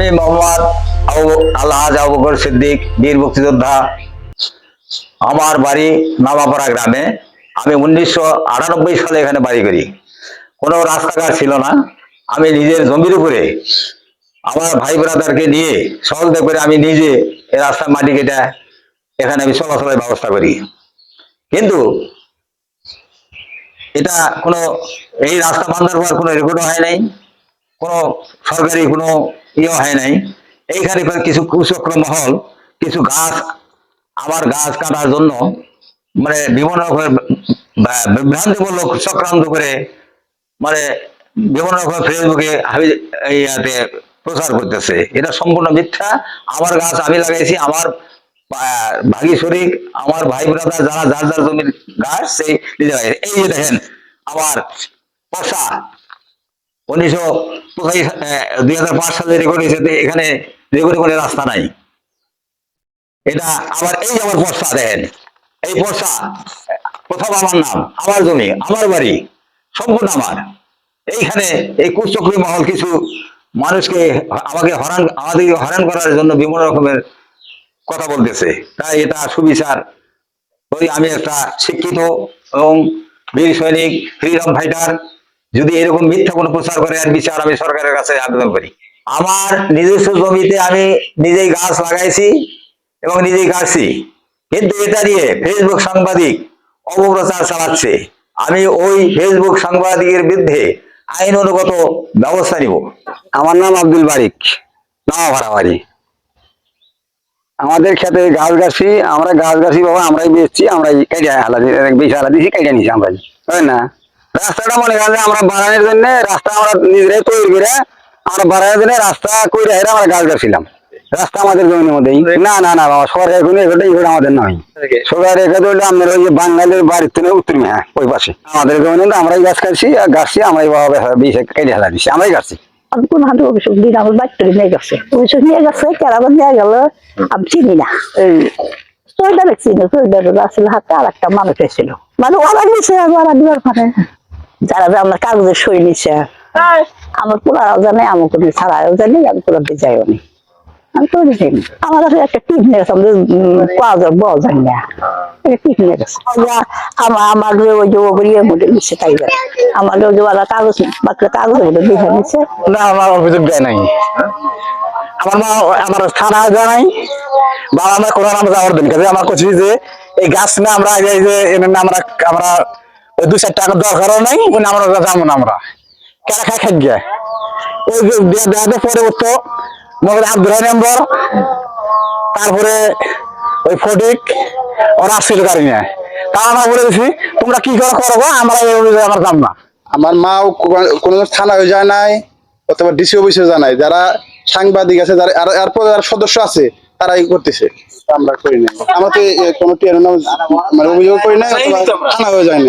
আমি মোহাম্মদ আবু- আলহাজ আবু বকর সিদ্দিক, বীর মুক্তিযোদ্ধা। আমার বাড়ি নামাপাড়া গ্রামে। আমি উনিশশো আটানব্বই সালে এখানে বাড়ি করি। কোনো রাস্তাঘাট ছিল না। আমি নিজের জমির উপরে আমার ভাই ব্রাদারকে নিয়ে সহযোগিতা করে আমি নিজে এই রাস্তার মাটি কেটে এখানে আমি চলাচলের ব্যবস্থা করি। কিন্তু এটা কোনো, এই রাস্তা বান্ধার পর কোনো রেকর্ডও হয় নাই। কোনো সরকারি কোনো ইয়ে হয় নাই। এইখানে কিছু কুচক্র মহল, কিছু গাছ আমার গাছ কাটার জন্য মানে বিভিন্ন রকমের বিভ্রান্তিমূলক চক্রান্ত করে মানে বিভিন্ন রকমের ফেসবুকে ইয়াতে প্রচার করতেছে। এটা সম্পূর্ণ মিথ্যা। আমার গাছ আমি লাগাইছি, আমার ভাগি শরিক আমার ভাই ব্রাদার যারা, যার যার জমির গাছ, সেই নিজে এই যে দেখেন আমার পশা উনিশশো দুই হাজার পাঁচ রেকর্ড এখানে রেকর্ড করে রাস্তা নাই। এটা এই আমার পর্সা এই পর্সা আমার নাম, আমার বাড়ি, সম্পূর্ণ আমার। এইখানে এই কুচক্রী মহল কিছু মানুষকে আমাকে হরান আমাদেরকে হরান করার জন্য বিভিন্ন রকমের কথা বলতেছে। তাই এটা সুবিচার আমি একটা শিক্ষিত এবং বীর সৈনিক ফ্রিডম ফাইটার যদি এরকম মিথ্যা কোনো প্রচার করে আর বিচার আমি সরকারের কাছে আবেদন করি। আমার নিজস্ব জমিতে আমি নিজেই গাছ লাগাইছি এবং নিজেই কাটছি। কিন্তু এটা নিয়ে ফেসবুক সাংবাদিক অপপ্রচার চালাচ্ছে। আমি ওই ফেসবুক সাংবাদিকের বিরুদ্ধে আইন অনুগত ব্যবস্থা নিব। আমার নাম আব্দুল বারিক ভাড়া বাড়ি আমাদের খেতে গাছ গাছি, আমরা গাছ গাছি বাবা, আমরাই বেচছি, আমরাই কেটে হালা বেশি হালা দিছি কেটে নিছি আমরাই। তাই না? রাস্তাটা মনে করেন আমরা বাড়ানোর জন্য রাস্তা আমরা নিজেরাই তৈরি করে আমরা বাড়ানোর জন্য রাস্তা করে হেরে আমরা গাছ গাছিলাম। রাস্তা আমাদের জমির মধ্যেই। না না না বাবা সরকার কোনো এগুলো এগুলো আমাদের নয় সরকার হলো আমাদের ওই যে বাঙালির বাড়ির থেকে উত্তর হ্যাঁ ওই পাশে। আমাদের জমির মধ্যে আমরাই গাছ কাটছি আর গাছছি আমরাই বাবা কেটে হালা দিচ্ছি আমরাই গাছছি আমি কোন হাতে অভিযোগ দিন আমার বাচ্চা নিয়ে গেছে। অভিযোগ নিয়ে গেছে কেরাবার নিয়ে গেল আমি চিনি না। এই সোয়েটার চিনি সোয়েটার আসলে হাতে আর একটা মানুষ এসেছিল। মানে ওরা ওরা পরে। যারা যে আমার কাগজের সই নিছে আমার পোলারাও জানে আমার কোনো ছাড়াও জানি আমি পোলা যাইও নি। আমি তো জানি আমার কাছে একটা টিপ নিয়ে গেছে আমাদের কাগজের বল জানি না। একটা টিপ নিয়ে গেছে আমরা- আমার আমার ওই যে মধ্যে নিচ্ছে তাই জানি। আমার ওই যে ওরা কাগজ বাকি কাগজের মধ্যে দেখে নিচ্ছে না আমার অভিযোগ দেয় নাই। আমার মা আমার থানা জানাই বা আমরা আমরা যাওয়ার দিন কাজে আমার কছি যে এই গাছ না আমরা এই যে এনে আমরা আমরা দু চার টাকা দরকারও নাই খাই পরে উঠতো তারপরে ওই ফটিক, ওরা আসছিল গাড়ি নিয়ে। তা আমরা বলে দিছি, তোমরা কি করে করব আমরা আমরা যাম না। আমার মাও কোনো থানায় যায় নাই, অথবা ডিসি অফিসে যায় নাই। যারা সাংবাদিক আছে, যারা এরপর যারা সদস্য আছে, তারাই করতেছে। আমরা করি নাই। আমরা তো কোনো টিয়ার নাম মানে অভিযোগ করি নাই আনা হয়ে যায়